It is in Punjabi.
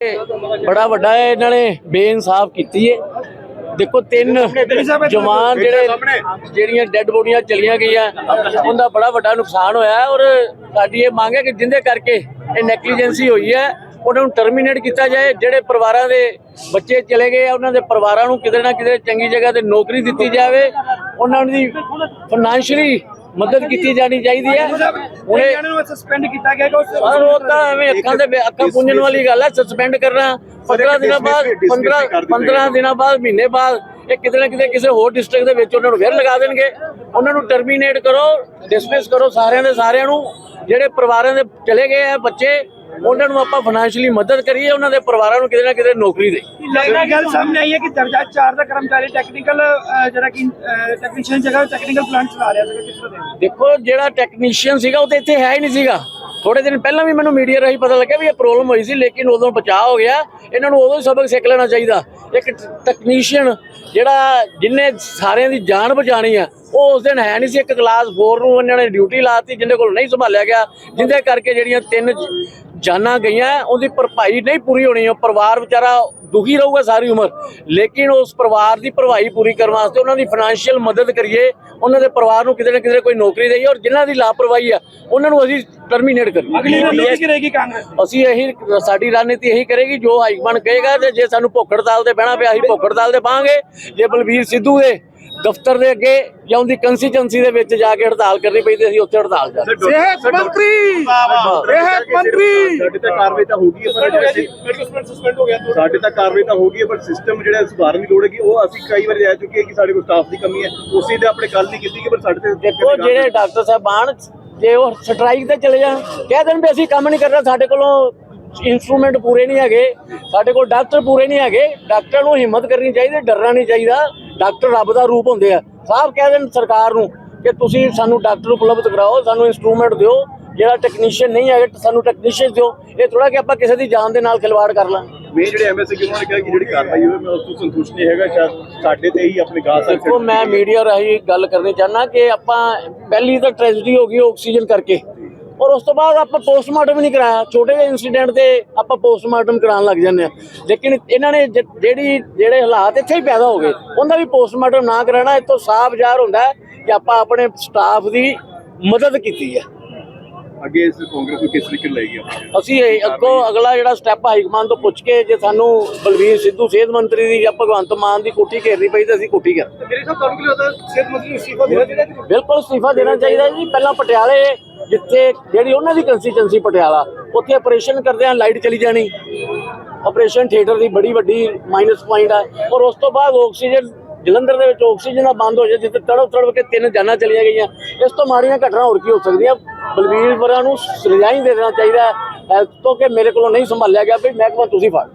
ਬੜਾ ਵੱਡਾ ਇਹਨਾਂ ਨੇ ਬੇਇਨਸਾਫ ਕੀਤੀ ਹੈ। ਦੇਖੋ, ਤਿੰਨ ਜਵਾਨ ਜਿਹੜੇ ਜਿਹੜੀਆਂ ਡੈੱਡ ਬੋਡੀਆਂ ਚਲੀਆਂ ਗਈਆਂ, ਉਹਦਾ ਬੜਾ ਵੱਡਾ ਨੁਕਸਾਨ ਹੋਇਆ ਔਰ ਸਾਡੀ ਇਹ ਮੰਗ ਹੈ ਕਿ ਜਿੰਦੇ ਕਰਕੇ ਇਹ ਨੈਗਲੀਜੈਂਸੀ ਹੋਈ ਹੈ, ਉਹਨਾਂ ਨੂੰ ਟਰਮੀਨੇਟ ਕੀਤਾ ਜਾਏ। ਜਿਹੜੇ ਪਰਿਵਾਰਾਂ ਦੇ ਬੱਚੇ ਚਲੇ ਗਏ ਉਹਨਾਂ ਦੇ ਪਰਿਵਾਰਾਂ ਨੂੰ ਕਿਤੇ ਨਾ ਕਿਤੇ ਚੰਗੀ ਜਗ੍ਹਾ ਤੇ ਨੌਕਰੀ ਦਿੱਤੀ ਜਾਵੇ। ਉਹਨਾਂ ਦੀ ਫਾਈਨੈਂਸ਼ੀਅਲੀ ਮਦਦ ਕੀਤੀ ਜਾਣੀ ਚਾਹੀਦੀ ਹੈ। ਹੁਣੇ ਇਹਨਾਂ ਨੂੰ ਸਸਪੈਂਡ ਕੀਤਾ ਗਿਆ ਸਰ ਉਹ ਤਾਂ ਐਵੇਂ ਅੱਖਾਂ ਦੇ ਅੱਖਾਂ ਪੁੰਝਣ ਵਾਲੀ ਗੱਲ ਹੈ ਸਸਪੈਂਡ ਕਰਨਾ। 15 ਦਿਨਾਂ ਬਾਅਦ 15 15 ਦਿਨਾਂ ਬਾਅਦ ਮਹੀਨੇ ਬਾਅਦ ਇਹ ਕਿਤੇ ਨਾ ਕਿਤੇ ਕਿਸੇ ਹੋਰ ਡਿਸਟ੍ਰਿਕਟ ਦੇ ਵਿੱਚ ਉਹਨਾਂ ਨੂੰ ਫਿਰ ਲਗਾ ਦੇਣਗੇ। ਉਹਨਾਂ ਨੂੰ ਟਰਮੀਨੇਟ ਕਰੋ ਡਿਸਮਿਸ ਕਰੋ ਸਾਰਿਆਂ ਦੇ ਸਾਰਿਆਂ ਨੂੰ। ਜਿਹੜੇ ਪਰਿਵਾਰਾਂ ਦੇ ਚਲੇ ਗਏ ਆ ਬੱਚੇ ਉਹਨਾਂ ਨੂੰ ਆਪਾਂ ਫਾਈਨੈਂਸ਼ੀਅਲੀ ਮਦਦ ਕਰੀਏ ਉਹਨਾਂ ਦੇ ਪਰਿਵਾਰਾਂ ਨੂੰ ਕਿਤੇ ਨਾ ਕਿਤੇ ਨੌਕਰੀ ਦੇ। ਲੱਗਦਾ ਗੱਲ ਸਾਹਮਣੇ ਆਈ ਹੈ ਕਿ ਦਰਜਾ 4 ਦਾ ਕਰਮਚਾਰੀ ਟੈਕਨੀਕਲ ਜਿਹੜਾ ਕਿ ਟੈਕਨੀਸ਼ੀਅਨ ਜਗ੍ਹਾ ਟੈਕਨੀਕਲ ਪਲਾਂਟ ਚਲਾ ਰਿਹਾ ਸੀ ਕਿਸ ਤਰ੍ਹਾਂ ਦੇਖੋ ਜਿਹੜਾ ਟੈਕਨੀਸ਼ੀਅਨ ਸੀਗਾ ਉਹ ਤੇ ਇੱਥੇ ਹੈ ਹੀ ਨਹੀਂ ਸੀਗਾ। ਥੋੜੇ ਦਿਨ ਪਹਿਲਾਂ ਵੀ ਮੈਨੂੰ ਮੀਡੀਆ ਰਾਹੀਂ ਪਤਾ ਲੱਗਿਆ ਵੀ ਇਹ ਪ੍ਰੋਬਲਮ ਹੋਈ ਸੀ ਲੇਕਿਨ ਉਦੋਂ ਬਚਾਅ ਹੋ ਗਿਆ। ਇਹਨਾਂ ਨੂੰ ਉਦੋਂ ਹੀ ਸਬਕ ਸਿੱਖ ਲੈਣਾ ਚਾਹੀਦਾ। ਇੱਕ ਟੈਕਨੀਸ਼ੀਅਨ ਜਿਹੜਾ ਜਿੰਨੇ ਸਾਰਿਆਂ ਦੀ ਜਾਨ ਬਚਾਣੀ ਆ ਉਹ ਉਸ ਦਿਨ ਹੈ ਨਹੀਂ ਸੀ ਇੱਕ ਕਲਾਸ 4 ਨੂੰ ਇਹਨਾਂ ਨੇ ਡਿਊਟੀ ਲਾਤੀ ਜਿੰਦੇ ਕੋਲ ਨਹੀਂ ਸੰਭਾਲਿਆ ਗਿਆ ਜਿੰਦੇ ਕਰਕੇ ਜਿਹੜੀਆਂ ਤਿੰਨ ਜਾਨਾਂ ਗਈਆਂ ਉਹਦੀ ਭਰਪਾਈ ਨਹੀਂ ਪੂਰੀ ਹੋਣੀ ਉਹ ਪਰਿਵਾਰ ਵਿਚਾਰਾ ਦੁਖੀ ਰਹੂਗਾ ਸਾਰੀ ਉਮਰ। ਲੇਕਿਨ ਉਸ ਪਰਿਵਾਰ ਦੀ ਭਰਵਾਈ ਪੂਰੀ ਕਰਨ ਵਾਸਤੇ ਉਹਨਾਂ ਦੀ ਫਾਈਨੈਂਸ਼ੀਅਲ ਮਦਦ ਕਰੀਏ ਉਹਨਾਂ ਦੇ ਪਰਿਵਾਰ ਨੂੰ ਕਿਤੇ ਨਾ ਕਿਤੇ ਕੋਈ ਨੌਕਰੀ ਦੇਈਏ ਔਰ ਜਿਨ੍ਹਾਂ ਦੀ ਲਾਪਰਵਾਹੀ ਆ ਉਹਨਾਂ ਨੂੰ ਅਸੀਂ ਟਰਮੀਨੇਟ ਕਰੀਏ। ਅਗਲੀ ਰਣਨੀਤੀ ਕੀ ਰਹੇਗੀ ਕਾਂਗਰਸ? ਅਸੀਂ ਇਹੀ ਸਾਡੀ ਰਣਨੀਤੀ ਇਹੀ ਕਰੇਗੀ ਜੋ ਹਾਈਕਮਾਂਡ ਕਹੇਗਾ ਤੇ ਜੇ ਸਾਨੂੰ ਭੁੱਖ ਹੜਤਾਲ ਤੇ ਬਹਿਣਾ ਪਿਆ ਅਸੀਂ ਭੁੱਖ ਹੜਤਾਲ ਤੇ ਬਾਹਾਂਗੇ ਜੇ ਬਲਬੀਰ ਸਿੱਧੂ ਦੇ ਦਫ਼ਤਰ ਦੇ ਅੱਗੇ ਜਾਂ ਉਹਦੀ ਕੰਸਟੀਚੁਐਂਸੀ ਦੇ ਵਿੱਚ ਜਾ ਕੇ ਹੜਤਾਲ ਕਰਨੀ ਪਈ ਤੇ ਅਸੀਂ ਉੱਥੇ ਹੜਤਾਲ ਕਰਾਂਗੇ ਸਿਹਤ ਮੰਤਰੀ! ਸਿਹਤ ਮੰਤਰੀ! ਸਾਡੇ ਤਾਂ ਕਾਰਵਾਈ ਤਾਂ ਹੋ ਗਈ ਹੈ ਪਰ ਮੈਡੀਕਲ ਸਸਪੈਂਡ ਹੋ ਗਿਆ ਸਾਡੇ ਤਾਂ ਕਾਰਵਾਈ ਤਾਂ ਹੋ ਗਈ ਹੈ ਪਰ ਸਿਸਟਮ ਜਿਹੜਾ ਸੁਧਾਰਨ ਦੀ ਲੋੜ ਹੈਗੀ ਉਹ ਅਸੀਂ ਕਈ ਵਾਰ ਰਹਿ ਚੁੱਕੇ ਹਾਂ ਕਿ ਸਾਡੇ ਕੋਲ ਸਟਾਫ ਦੀ ਕਮੀ ਹੈ। ਉਸੇ ਤੇ ਆਪਣੇ ਗੱਲ ਨਹੀਂ ਕੀਤੀ ਕਿ ਪਰ ਸਾਡੇ ਤੇ ਦੇਖੋ ਜਿਹੜੇ ਡਾਕਟਰ ਸਾਹਿਬਾਨ ਜੇ ਉਹ ਸਟ੍ਰਾਈਕ ਤੇ ਚਲੇ ਜਾਣ ਕਹਿ ਦੇਣ ਵੀ ਅਸੀਂ ਕੰਮ ਨਹੀਂ ਕਰਨਾ ਸਾਡੇ ਕੋਲੋਂ ਇਨਸਟਰੂਮੈਂਟ ਪੂਰੇ ਨਹੀਂ ਹੈਗੇ ਸਾਡੇ ਕੋਲ ਡਾਕਟਰ ਪੂਰੇ ਨਹੀਂ ਹੈਗੇ ਡਾਕਟਰ ਨੂੰ ਹਿੰਮਤ ਕਰਨੀ ਚਾਹੀਦੀ ਡਰਨਾ ਨਹੀਂ ਚਾਹੀਦਾ। ਡਾਕਟਰ ਰੱਬ ਦਾ ਰੂਪ ਹੁੰਦੇ ਆ। ਸਾਫ਼ ਕਹਿ ਦੇਣ ਸਰਕਾਰ ਨੂੰ ਕਿ ਤੁਸੀਂ ਸਾਨੂੰ ਡਾਕਟਰ ਉਪਲਬਧ ਕਰਾਓ ਸਾਨੂੰ ਇਨਸਟਰੂਮੈਂਟ ਦਿਓ ਜਿਹੜਾ ਟੈਕਨੀਸ਼ੀਅਨ ਨਹੀਂ ਹੈਗਾ ਸਾਨੂੰ ਟੈਕਨੀਸ਼ੀਅਨ ਦਿਓ। ਇਹ ਥੋੜਾ ਕਿ ਆਪਾਂ ਕਿਸੇ ਦੀ ਜਾਨ ਦੇ ਨਾਲ ਖਿਲਵਾੜ ਕਰ ਲਾਂ। ਮੈਂ ਜਿਹੜੇ ਐਮਐਸਏ ਕਿ ਉਹਨਾਂ ਨੇ ਕਿਹਾ ਕਿ ਜਿਹੜੀ ਕਾਰਵਾਈ ਹੋਵੇ ਮੈਂ ਉਸ ਤੋਂ ਸੰਤੁਸ਼ਟ ਨਹੀਂ ਹੈਗਾ ਸ਼ਾਇਦ ਸਾਡੇ ਤੇ ਹੀ ਆਪਣੇ ਗਾਹ ਦੇਖੋ ਮੈਂ ਮੀਡੀਆ ਰਾਹੀਂ ਗੱਲ ਕਰਨੀ ਚਾਹਨਾ ਕਿ ਆਪਾਂ ਪਹਿਲੀ ਤਾਂ ਟ੍ਰੈਜਡੀ ਹੋ ਗਈ ਆਕਸੀਜਨ ਕਰਕੇ। ਔਰ ਉਸ ਤੋਂ ਬਾਅਦ ਆਪਾਂ ਪੋਸਟਮਾਰਟਮ ਨਹੀਂ ਕਰਾਇਆ। ਛੋਟੇ ਜਿਹੇ ਇਨਸੀਡੈਂਟ ਤੇ ਆਪਾਂ ਪੋਸਟਮਾਰਟਮ ਕਰਾਉਣ ਲੱਗ ਜਾਂਦੇ ਆ ਲੇਕਿਨ ਇਹਨਾਂ ਨੇ ਜਿਹੜੀ ਜਿਹੜੇ ਹਾਲਾਤ ਇੱਥੇ ਹੀ ਪੈਦਾ ਹੋ ਗਏ। ਉਹਦਾ ਵੀ ਪੋਸਟਮਾਰਟਮ ਨਾ ਕਰਾਣਾ ਇਹ ਤੋਂ ਸਾਫ਼ ਜ਼ਾਹਰ ਹੁੰਦਾ ਹੈ ਕਿ ਆਪਾਂ ਆਪਣੇ ਸਟਾਫ ਦੀ ਮਦਦ ਕੀਤੀ ਹੈ। ਅੱਗੇ ਇਸ ਕਾਂਗਰਸ ਨੂੰ ਕਿਸ ਤਰੀਕੇ ਲਏਗੀ ਆਪਾਂ? ਅਸੀਂ ਇਹ ਅੱਗੋਂ ਅਗਲਾ ਜਿਹੜਾ ਸਟੈਪ ਹਾਈਕਮਾਨ ਤੋਂ ਪੁੱਛ ਕੇ ਜੇ ਸਾਨੂੰ ਬਲਵੀਰ ਸਿੱਧੂ ਸਿਹਤ ਮੰਤਰੀ ਦੀ ਜਾਂ ਭਗਵੰਤ ਮਾਨ ਦੀ ਕੋਠੀ ਘੇਰਨੀ ਪਈ ਤਾਂ ਅਸੀਂ ਕੋਠੀ ਘੇਰ ਮੇਰੇ ਸਾਹਿਬ ਤੁਹਾਨੂੰ ਕੀ ਲੱਗਦਾ ਸਿਹਤ ਮੰਤਰੀ ਨੂੰ ਅਸਤੀਫਾ ਦੇਣਾ ਚਾਹੀਦਾ ਬਿਲਕੁਲ ਅਸਤੀਫਾ ਦੇਣਾ ਚਾਹੀਦਾ ਜੀ। ਪਹਿਲਾਂ ਪਟਿਆਲੇ ਜਿੱਥੇ ਜਿਹੜੀ ਉਹਨਾਂ ਦੀ ਕੰਸਟੀਚੁਐਂਸੀ ਪਟਿਆਲਾ, ਉੱਥੇ ਆਪਰੇਸ਼ਨ ਕਰਦੇ ਆ ਲਾਈਟ ਚਲੀ ਜਾਣੀ। ਆਪਰੇਸ਼ਨ ਥੀਏਟਰ ਦੀ ਬੜੀ ਵੱਡੀ ਮਾਈਨਸ ਪੁਆਇੰਟ ਆ। ਔਰ ਉਸ ਤੋਂ ਬਾਅਦ ਆਕਸੀਜਨ ਜਲੰਧਰ ਦੇ ਵਿੱਚ ਆਕਸੀਜਨ ਬੰਦ ਹੋ ਜਾਏ, ਜਿੱਥੇ ਤੜਪ ਤੜਪ ਕੇ ਤਿੰਨ ਜਾਨਾਂ ਚਲੀਆਂ ਗਈਆਂ। ਇਸ ਤੋਂ ਮਾੜੀਆਂ ਘਟਨਾ ਹੋਰ ਕੀ ਹੋ ਸਕਦੀਆਂ? ਬਲਵੀਰ ਵਰਾਂ ਨੂੰ ਰਿਜ਼ਾਈਨ ਦੇ ਦੇਣਾ ਚਾਹੀਦਾ ਹੈ ਤੋਂ ਕਿ ਮੇਰੇ ਕੋਲੋਂ ਨਹੀਂ ਸੰਭਾਲਿਆ ਗਿਆ, ਵੀ ਮਹਿਕਮਾ ਤੁਸੀਂ ਫੜ।